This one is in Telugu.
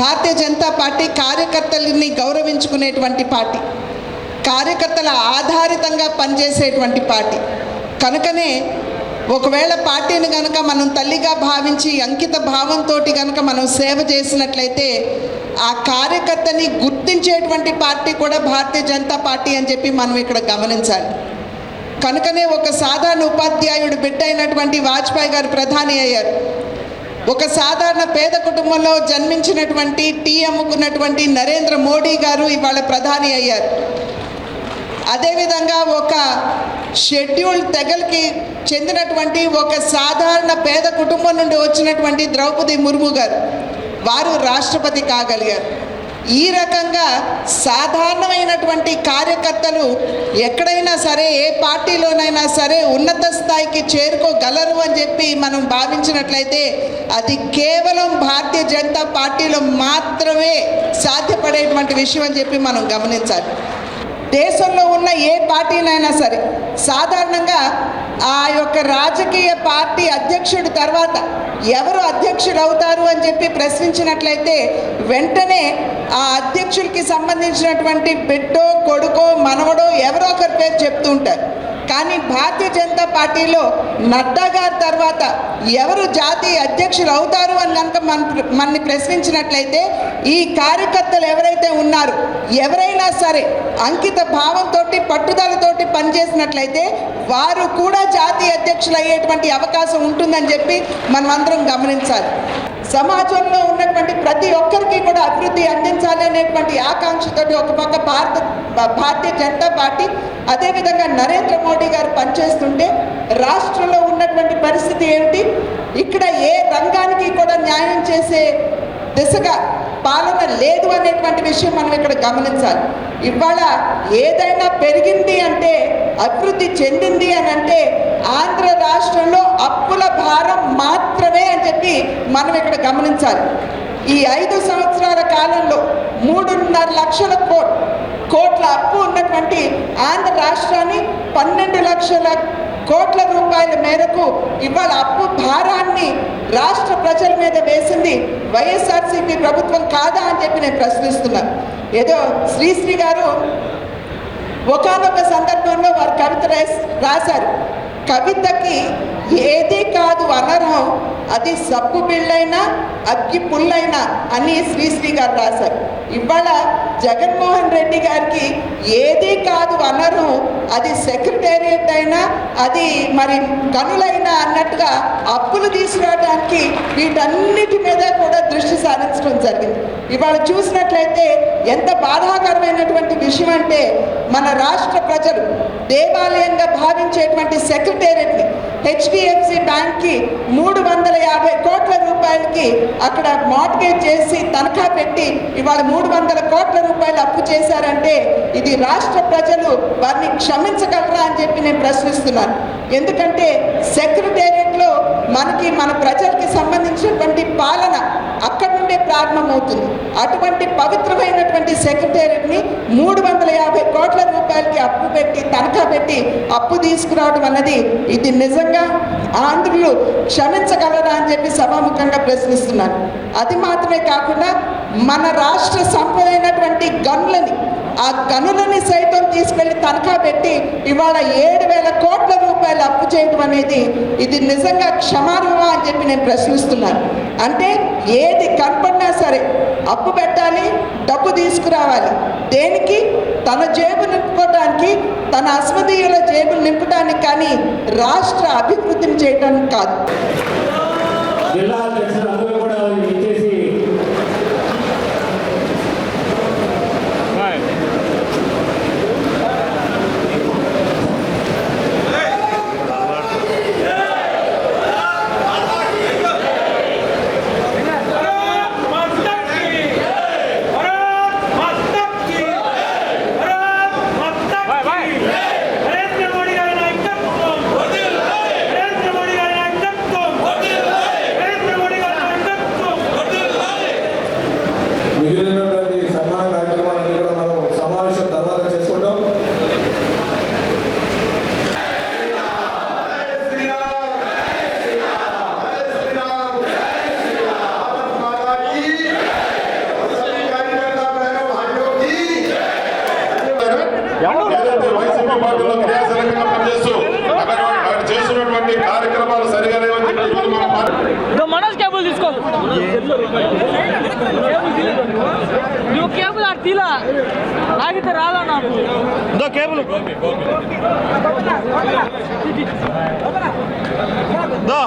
భారతీయ జనతా పార్టీ కార్యకర్తలని గౌరవించుకునేటువంటి పార్టీ కార్యకర్తల ఆధారితంగా పనిచేసేటువంటి పార్టీ. కనుకనే ఒకవేళ పార్టీని కనుక మనం తల్లిగా భావించి అంకిత భావంతో కనుక మనం సేవ చేసినట్లయితే ఆ కార్యకర్తని గుర్తించేటువంటి పార్టీ కూడా భారతీయ జనతా పార్టీ అని చెప్పి మనం ఇక్కడ గమనించాలి. కనుకనే ఒక సాధారణ ఉపాధ్యాయుడు బిడ్డ అయినటువంటి వాజ్పేయి గారు ప్రధాని అయ్యారు. ఒక సాధారణ పేద కుటుంబంలో జన్మించినటువంటి టీ అమ్ముకున్నటువంటి నరేంద్ర మోడీ గారు ఇవాళ ప్రధాని అయ్యారు. అదేవిధంగా ఒక షెడ్యూల్ తెగలకి చెందినటువంటి ఒక సాధారణ పేద కుటుంబం నుండి వచ్చినటువంటి ద్రౌపది ముర్ము గారు వారు రాష్ట్రపతి కాగలిగారు. ఈ రకంగా సాధారణమైనటువంటి కార్యకర్తలు ఎక్కడైనా సరే ఏ పార్టీలోనైనా సరే ఉన్నత స్థాయికి చేరుకోగలరు అని చెప్పి మనం భావించినట్లయితే అది కేవలం భారతీయ జనతా పార్టీలో మాత్రమే సాధ్యపడేటువంటి విషయం అని చెప్పి మనం గమనించాలి. దేశంలో ఉన్న ఏ పార్టీనైనా సరే సాధారణంగా ఆ యొక్క రాజకీయ పార్టీ అధ్యక్షుడు తర్వాత ఎవరు అధ్యక్షుడు అవుతారు అని చెప్పి ప్రశ్నించినట్లయితే వెంటనే ఆ అధ్యక్షుడికి సంబంధించినటువంటి బిడ్డో కొడుకో మనవడో ఎవరో ఒకరి పేరు చెప్తూ ఉంటారు. కానీ భారతీయ జనతా పార్టీలో నడ్డా గారి తర్వాత ఎవరు జాతీయ అధ్యక్షులు అవుతారు అని కనుక మన మనని ప్రశ్నించినట్లయితే ఈ కార్యకర్తలు ఎవరైతే ఉన్నారు ఎవరైనా సరే అంకిత భావంతో పట్టుదలతోటి పనిచేసినట్లయితే వారు కూడా జాతీయ అధ్యక్షులు అయ్యేటువంటి అవకాశం ఉంటుందని చెప్పి మనమందరం గమనించాలి. సమాజంలో ఉన్నటువంటి ప్రతి ఒక్కరికి కూడా అభివృద్ధి అందించాలి అనేటువంటి ఆకాంక్షతోటి ఒక పక్క భారత భారతీయ జనతా పార్టీ అదేవిధంగా నరేంద్ర మోడీ గారు పనిచేస్తుంటే రాష్ట్రంలో ఉన్నటువంటి పరిస్థితి ఏమిటి? ఇక్కడ ఏ రంగానికి కూడా న్యాయం చేసే దిశగా పాలన లేదు అనేటువంటి విషయం మనం ఇక్కడ గమనించాలి. ఇవాళ ఏదైనా పెరిగింది అంటే అభివృద్ధి చెందింది అని అంటే ఆంధ్ర రాష్ట్రంలో అప్పుల భారం మాత్రమే అని చెప్పి మనం ఇక్కడ గమనించాలి. ఈ ఐదు సంవత్సరాల కాలంలో మూడున్నర లక్షల కోట్ కోట్ల అప్పు ఉన్నటువంటి ఆంధ్ర రాష్ట్రాన్ని పన్నెండు లక్షల కోట్ల రూపాయల మేరకు ఇవాళ అప్పు భారాన్ని రాష్ట్ర ప్రజల మీద వేసింది వైఎస్ఆర్సీపీ ప్రభుత్వం కాదా అని చెప్పి నేను ప్రశ్నిస్తున్నాను ఏదో శ్రీశ్రీ గారు ఒకానొక సందర్భంలో వారు కవిత రాశారు. కవితకి ఏది కాదు అనర్హం అది సబ్బు బిళ్ళైనా అగ్గి పుల్లైనా అని శ్రీశ్రీ గారు రాశారు. ఇవాళ జగన్మోహన్ రెడ్డి గారికి ఏది కాదు అనరు అది సెక్రటేరియట్ అయినా అది మరి కనులైనా అన్నట్టుగా అప్పులు తీసుకురావడానికి వీటన్నిటి మీద కూడా దృష్టి సారించడం జరిగింది. ఇవాళ చూసినట్లయితే ఎంత బాధాకరమైనటువంటి విషయం అంటే మన రాష్ట్ర ప్రజలు దేవాలయంగా భావించేటువంటి సెక్రటేరియట్ని హెచ్డిఎఫ్సి బ్యాంక్కి మూడు వందల యాభై కోట్ల రూపాయలకి అక్కడ మార్ట్గేజ్ చేసి తనఖా పెట్టి ఇవాళ మూడు వందల కోట్ల రూపాయలు అప్పు చేశారంటే ఇది రాష్ట్ర ప్రజలు వారిని క్షమించగలరా అని చెప్పి నేను ప్రశ్నిస్తున్నాను. ఎందుకంటే సెక్రటేరియట్లో మనకి మన ప్రజలకి సంబంధించినటువంటి పాలన అక్కడి నుండే ప్రారంభమవుతుంది. అటువంటి పవిత్రమైనటువంటి సెక్రటేరియట్ని మూడు వందల యాభై కోట్ల పెట్టి అప్పు తీసుకురావడం అన్నది ఇది నిజంగా ఆంధ్రులు క్షమించగలరా అని చెప్పి సభాముఖంగా ప్రశ్నిస్తున్నాను అది మాత్రమే కాకుండా మన రాష్ట్ర సంపద అయినటువంటి గన్లని ఆ గనులని సైతం తీసుకెళ్ళి తనఖా పెట్టి ఇవాళ ఏడు వేల కోట్ల రూపాయలు అప్పు చేయడం అనేది ఇది నిజంగా క్షమార్హమా అని చెప్పి నేను ప్రశ్నిస్తున్నాను. అంటే ఏది కనపడినా సరే అప్పు పెట్టాలి డబ్బు తీసుకురావాలి. దేనికి? తన జేబు నింపుకోవడానికి తన అస్మదీయుల జేబులు నింపడానికి కానీ రాష్ట్ర అభివృద్ధిని చేయడానికి కాదు. వైసీపీ పార్టీలో క్రియాశీలకంగా పనిచేస్తూ అక్కడ అక్కడ చేస్తున్నటువంటి కార్యక్రమాలు సరిగా లేవని మనోజ్ కేబుల్ తీసుకో. నువ్వు కేబుల్ ఆడు తీలా. ఆగితే రాదా నాకు? ఇదో కేబుల్. దో